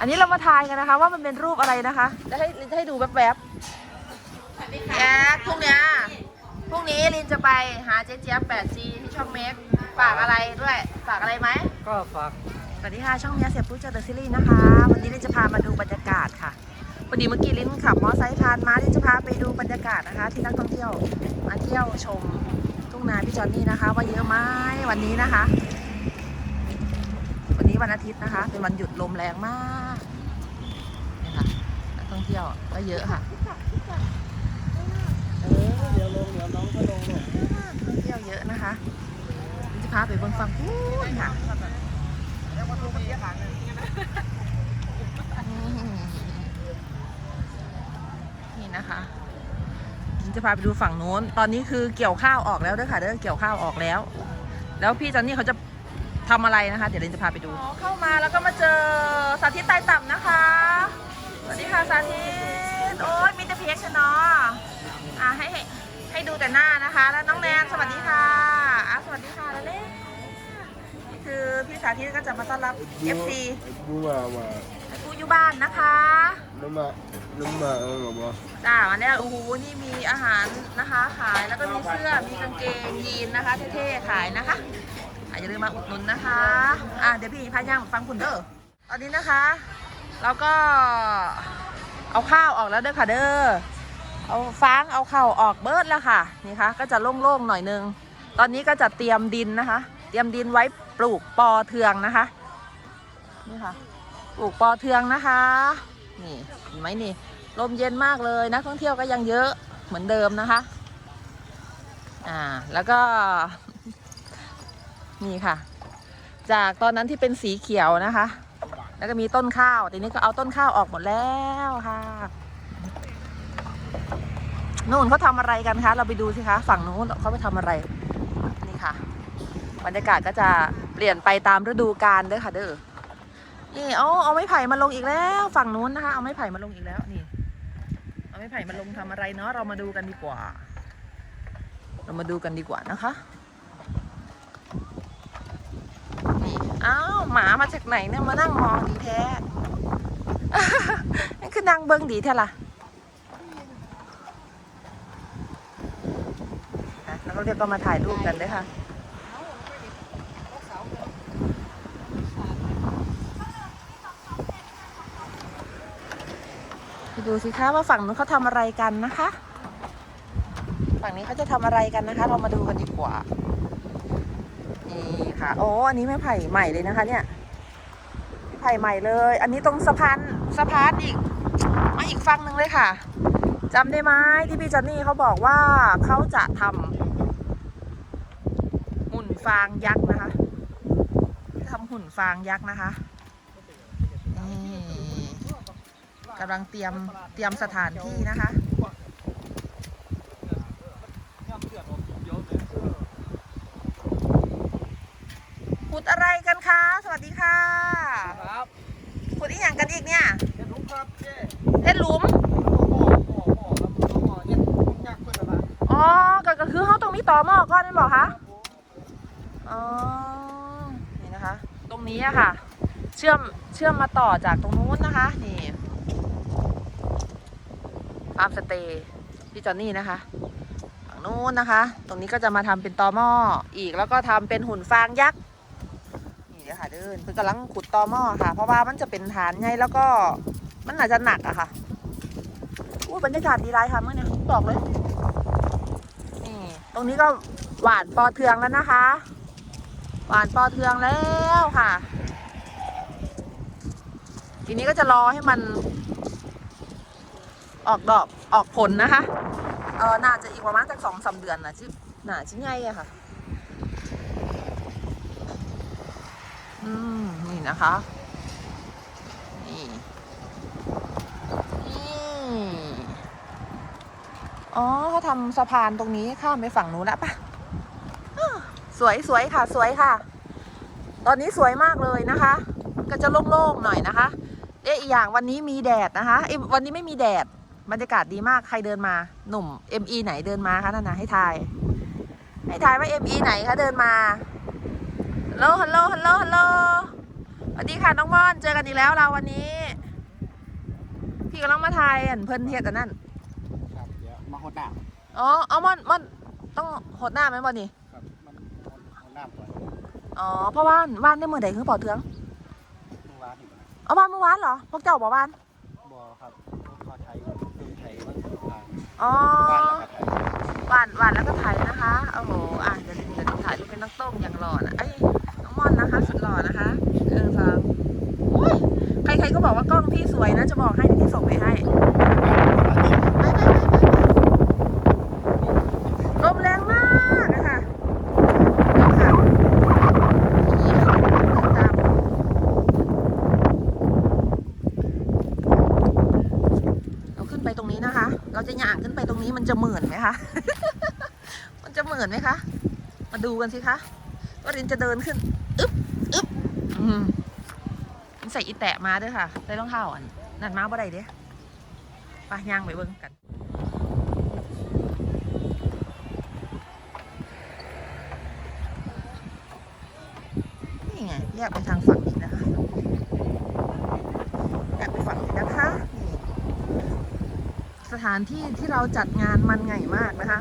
อันนี้เรามาทายกันนะคะ ว่ามันเป็นรูปอะไรนะคะ จะให้ลินจะให้ดูแวบๆแอ๊กพรุ่งเนี้ยพรุ่งนี้ลินจะไปหาเจ๊เจี๊ยบ 8G ที่ช่องเมกฝากอะไรด้วย ฝากอะไรไหมก็ฝากสวัสดีค่ะช่องเมียเสียปุ๊เจอเดอะซีรีส์นะคะ วันนี้ลินจะพามาดูบรรยากาศค่ะพอดีเมื่อกี้ลินขับมอเตอร์ไซค์ผ่านมาลินจะพาไปดูบรรยากาศนะคะ ที่นักท่องเที่ยวมาเที่ยวชมทุ่งนาพี่จอนนี่นะคะ ว่าเยอะไหมวันนี้นะคะวั นี้วันอาทิตย์นะคะ เป็นวันหยุดลมแรงมากนี่ค่ะนักท่องเที่ยวก็เยอะค่ะเออเดี๋ยวลงเดี๋ยวน้องก็ลงลงนักท่องเที่ยวเยอะนะคะจะพาไปเบิ่งฟังพูนค่ะนี่นะคะจะพาไปดูฝั่งโน้น ตอนนี้คือเกี่ยวข้าวออกแล้วเด้วยค่ะเด้อเกี่ยวข้าวออกแล้ว แล้วพี่จอนนี่เขาจะ ทำอะไรนะคะ เดี๋ยวเรนจะพาไปดูเข้ามาแล้วก็มาเจอสาธิตใต้ต่ำนะคะ สวัสดีค่ะสาธิต โอ้ยมีแต่เพียกชะเนาะอะให้ให้ให้ดูแต่หน้านะคะ แล้วน้องแนนสวัสดีค่ะอะสวัสดีค่ะแล้วเล่นี่คือพี่สาธิตก็จะมาต้อนรับ FC บูมามาให้ผู้อยู่บ้านนะคะน้ำมาน้ำมาเออหรอจ้าวันนี้โอ้โหนี่มีอาหารนะคะ ขายแล้วก็มีเสื้อมีกางเกงยีนนะคะเท่ๆขายนะคะ อย่าลืมมาอุดหนุนนะคะ อะเดี๋ยวพี่พาย่างฟังคุณเด้อตอนนี้นะคะเราก็เอาข้าวออกแล้วเด้อค่ะเด้อเอาฟางเอาเข้าออกเบิร์ดแล้วค่ะนี่ค่ะก็จะโล่งๆหน่อยนึง ตอนนี้ก็จะเตรียมดินนะคะ เตรียมดินไว้ปลูกปอเทืองนะคะนี่ค่ะปลูกปอเทืองนะคะนี่เห็นไหมนี่ลมเย็นมากเลยนักท่องเที่ยวก็ยังเยอะเหมือนเดิมนะคะอ่าแล้วก็ นี่ค่ะ จากตอนนั้นที่เป็นสีเขียวนะคะ แล้วก็มีต้นข้าวทีนี้ก็เอาต้นข้าวออกหมดแล้วค่ะนู่นเขาทำอะไรกันคะเราไปดูสิคะฝั่งนู้นเขาไปทำอะไรนี่ค่ะ บรรยากาศก็จะเปลี่ยนไปตามฤดูกาลเด้อค่ะ เด้อนี่เอาเอาไม้ไผ่มาลงอีกแล้ว ฝั่งนู้นนะคะ เอาไม้ไผ่มาลงอีกแล้วนี่ เอาไม้ไผ่มาลงทำอะไรเนาะเรามาดูกันดีกว่า เรามาดูกันดีกว่านะคะ อ้าวหมามาจากไหนเนี่ยมานั่งมองดีแท้นี่คือนางเบิ้งดีแท้ล่ะแล้วก็เรียกก็มาถ่ายรูปกันด้วยค่ะดูสิคะว่าฝั่งนู้นเขาทำอะไรกันนะคะ ฝั่งนี้เขาจะทำอะไรกันนะคะ เรามาดูกันดีกว่านี่ คะโอ้อันนี้ไม้ไผ่ใหม่เลยนะคะ เนี่ยไผ่ใหม่เลย อันนี้ตรงสะพานสะพานอีกมาอีกฝั่งหนึ่งเลยค่ะจำได้ไหมที่พี่จอนนี่เขาบอกว่าเขาจะทำหุ่นฟางยักษ์นะคะทำหุ่นฟางยักษ์นะคะกำลังเตรียมเตรียมสถานที่นะคะ อะไรกันคะ สวัสดีค่ะ ครับขุดอีกอย่างกันอีกเนี่ยเห็นลุงครับเจ๊เล่นหลุมหม้อหม้อหม้อครับหม้อเย็นยักษ์เพื่อนละอ๋อก็ก็คือเขาตรงนี้ต่อหม้อก้อนนั่นบอกคะ อ๋อ นี่นะคะ ตรงนี้อะค่ะ เชื่อม เชื่อมมาต่อจากตรงนู้นนะคะ นี่ฟาร์มสเตย์พี่จอนนี่นะคะ ฝั่งนู้นนะคะ ตรงนี้ก็จะมาทำเป็นตอหม้ออีกแล้วก็ทำเป็นหุ่นฟางยักษ์นี่เดี๋ยวค่ะเดินเพิ่งกำลังขุดตอหม้อค่ะ เพราะว่ามันจะเป็นฐานไงแล้วก็ มันอาจจะหนักอะค่ะอู้บรรยากาศดีไรค่ะเมื่อเนี่ยบอกเลยนี่ตรงนี้ก็หวานปอเทืองแล้วนะคะ หวานปอเทืองแล้วค่ะ ทีนี้ก็จะรอให้มันออกดอกออกผลนะคะ เออน่าจะอีกประมาณสักสองสามเดือนนะชิ้นน่าชิ้นใหญ่อะค่ะ อืมนี่นะคะนี่นี่อ๋อเขาทำสะพานตรงนี้ข้ามไปฝั่งนู้นแล้วปะสวยสวยค่ะ สวยค่ะ ตอนนี้สวยมากเลยนะคะ ก็จะโล่งๆหน่อยนะคะเอ๊ะอีกอย่างวันนี้มีแดดนะคะเอ๊ะวันนี้ไม่มีแดดบรรยากาศดีมากใครเดินมาหนุ่ม ME ไหนเดินมาคะนั่นนะให้ทาย ให้ทายว่า ME ไหนคะเดินมา โหลฮัลโหลฮัลโหลฮัลโหลสวัสดีค่ะน้องม่อน เจอกันอีกแล้วเราวันนี้ พี่กำลังมาทายอันเพิ่นเฮ็ดอันนั้นครับเดี๋ยวมาหดน้อ๋อเอามันมันต้องหดหน้าไหมนบ่นี่ำครับมันหดน้ำก่อนอ๋อเพราะว่านว่านได้มือใดคือเป่าเทืองเมื่อวานนี่เอาว่านเมื่อวานเหรอพวกเจ้าบอกว่านบ่ครับพอไทยเพิ่งไทยมันผ่านอ๋อ บ้านแล้วก็ไทยหวานหวานแล้วก็ไทยนะคะ โอ้โห อะ เดี๋ยวเดี๋ยวถ่ายรูปเป็นนักต้มอย่างหล่อนะไอ้ย น้องม่อนนะคะสุดหล่อนะคะเออฟังโอ้ยใครๆก็บอกว่ากล้องพี่สวยนะ จะบอกให้เดี๋ยวพี่ส่งไปให้ลมแรงมากนะคะเราขึ้นไปตรงนี้นะคะ เราจะหย่างขึ้นไปตรงนี้มันจะเหมือนไหมคะ มันจะเหมือนไหมคะ มาดูกันสิคะว่ารินจะเดินขึ้น ใส่อีแตะมาด้วยค่ะใส่รองเท้าอันนั่นมาบ่ได้เด้ไปย่างไปเบิ่งกัน นี่ไงแยกไปทางฝั่งนี้นะคะแยกไปฝั่งนี้นะคะ สถานที่ที่เราจัดงานมันไงมากนะคะ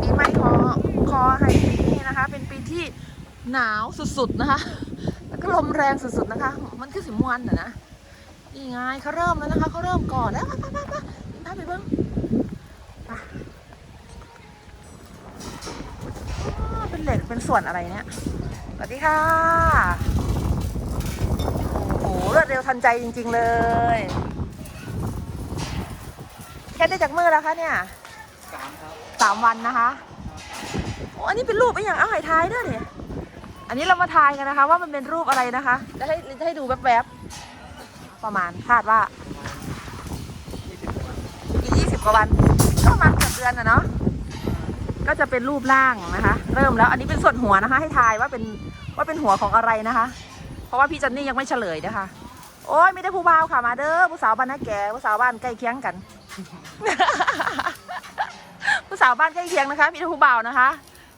ปีใหม่คอคอไฮปีนี้นะคะ เป็นปีที่ หนาวสุดๆนะคะ แล้วก็ลมแรงสุดๆนะคะ มันคือสิมวนนะนะนี่ไงเขาเริ่มแล้วนะคะเขาเริ่มก่อนแล้วไปไปไปไปไปเบิ้งไปเป็นเหล็กเป็นส่วนอะไรเนี่ยสวัสดีค่ะ โอ้โหรวดเร็วทันใจจริง ๆ เลยแค่ได้จากมือแล้วคะเนี่ยสามครับสามวันนะคะโอ้อันนี้เป็นรูปไอ้อย่างเอาไห่ทายด้วยเนี่ย อันนี้เรามาทายกันนะคะ ว่ามันเป็นรูปอะไรนะคะจะให้จะให้ดูแวบๆ ประมาณคาดว่าอีกยี่สิบกว่าวัน ก็ประมาณเกือบเดือนนะเนาะ ก็จะเป็นรูปร่างนะคะ เริ่มแล้ว อันนี้เป็นส่วนหัวนะคะ ให้ทายว่าเป็นว่าเป็นหัวของอะไรนะคะ เพราะว่าพี่จันนี่ยังไม่เฉลยนะคะ โอ้ยไม่ได้ผู้บ่าวค่ะมาเด้อผู้สาวบ้านนาแก่ผู้สาวบ้านใกล้เคียงกัน ผู้สาวบ้านใกล้เคียงนะคะ มีแต่ผู้บ่าวนะคะ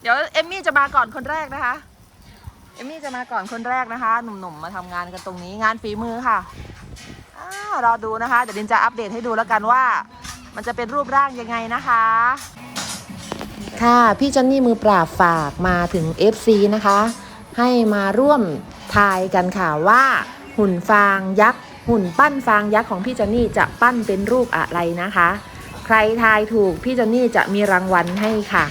เดี๋ยวเอมมี่จะมาก่อนคนแรกนะคะ เอมมี่จะมาก่อนคนแรกนะคะ หนุ่มๆมาทำงานกันตรงนี้งานฝีมือค่ะอ่ารอดูนะคะ เดี๋ยวดินจะอัปเดตให้ดูแล้วกันว่า มันจะเป็นรูปร่างยังไงนะคะ ค่ะ พี่จอนนี่มือปราบฝากมาถึง FC นะคะ ให้มาร่วมทายกันค่ะว่า หุ่นฟางยักษ์หุ่นปั้นฟางยักษ์ของพี่จอนนี่จะปั้นเป็นรูปอะไรนะคะ ใครทายถูกพี่จอนนี่จะมีรางวัลให้ค่ะ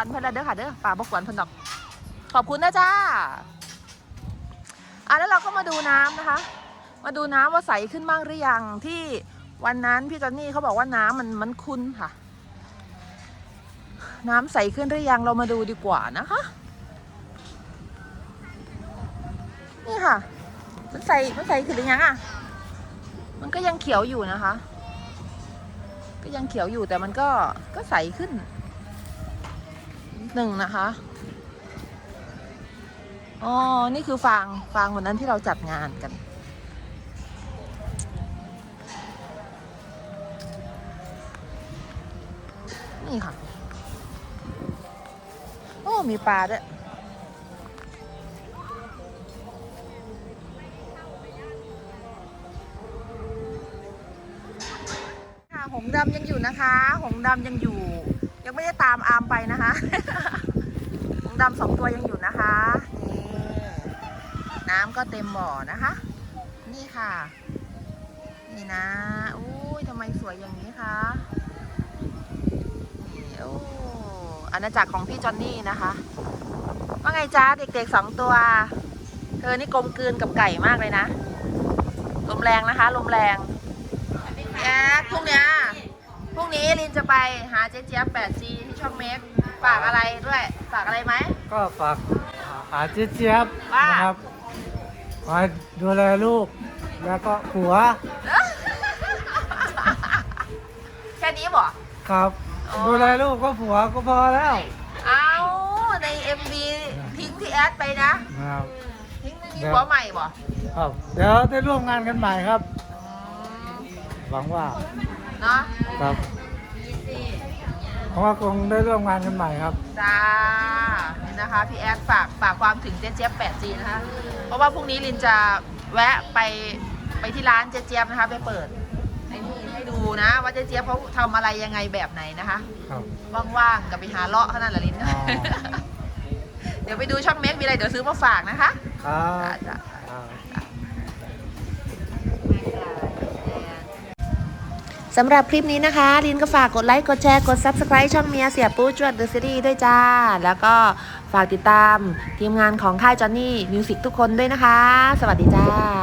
วนเพื่อนแล้วเด้อค่ะเด้อป่าบกวนเพื่อนดอก ขอบคุณนะจ้าอะแล้วเราก็มาดูน้ำนะคะ มาดูน้ำว่าใสขึ้นบ้างหรือยังที่วันนั้นพี่จอนนี่เขาบอกว่าน้ำมันมันคุ้นค่ะ น้ำใสขึ้นหรือยังเรามาดูดีกว่านะคะ นี่ค่ะ มันใสมันใสขึ้นหรือยังอะ มันก็ยังเขียวอยู่นะคะ ก็ยังเขียวอยู่แต่มันก็ก็ใสขึ้น หนึ่งนะคะ อ๋อ นี่คือฟาง ฟางวันนั้นที่เราจัดงานกัน นี่ค่ะ โอ้ มีปลาด้วยค่ะหงดำยังอยู่นะคะ หงดำยังอยู่ ยังไม่ได้ตามอามไปนะคะงดำสองตัวยังอยู่นะคะนี่น้ำก็เต็มบ่อนะคะ นี่ค่ะ นี่นะอุ้ยทำไมสวยอย่างนี้คะนี่โอ้อาณาจักรของพี่จอนนี่นะคะ ว่าไงจ้าเด็กๆสองตัว เธอนี่กลมกลืนกับไก่มากเลยนะลมแรงนะคะลมแรงแอ๊กพรุ่งเนี้ย รุ่งนี้ลินจะไปหาเจ๊เจี๊ยบ 8G ที่ช่องเมกฝากอะไรด้วยฝากอะไรไหม ก็ฝากหาเจี๊ยบว่า นะครับคอยดูแลลูก แล้วก็ผัวแค่นี้บ่ครับ อ๋อ ดูแลลูกก็ผัวก็พอแล้วเอาใน MV ทิ้งที่แอดไปนะนะครับ ทิ้งไม่มีหัวใหม่บ่ครับเดี๋ยวได้ร่วมงานกันใหม่ครับ หวังว่าเนาะ ครับ เพราะว่าคงได้ร่วมงานกันใหม่ครับ จ้านี่นะคะพี่แอดฝากฝากความถึงเจ๊เจี๊ยบ 8G นะคะ เพราะว่าพรุ่งนี้ลินจะแวะไปไปที่ร้านเจ๊เจี๊ยบนะคะ ไปเปิดไอ้นี่ให้ดูนะ ว่าเจ๊เจี๊ยบเขาทำอะไรยังไงแบบไหนนะคะ ครับ ว่างๆกับไปหาเลาะเท่านั้นแหละลิน อ๋อ เดี๋ยวไปดูช่องเมกมีอะไรเดี๋ยวซื้อมาฝากนะคะครับจ้าจ้า ครับ สำหรับคลิปนี้นะคะลินก็ฝากกดไลค์ กดแชร์ กด Subscribe ช่องเมียเสียปูจวดเดอะซีรีส์ด้วยจ้า แล้วก็ฝากติดตามทีมงานของค่ายจอนนี่มิวสิกทุกคนด้วยนะคะ สวัสดีจ้า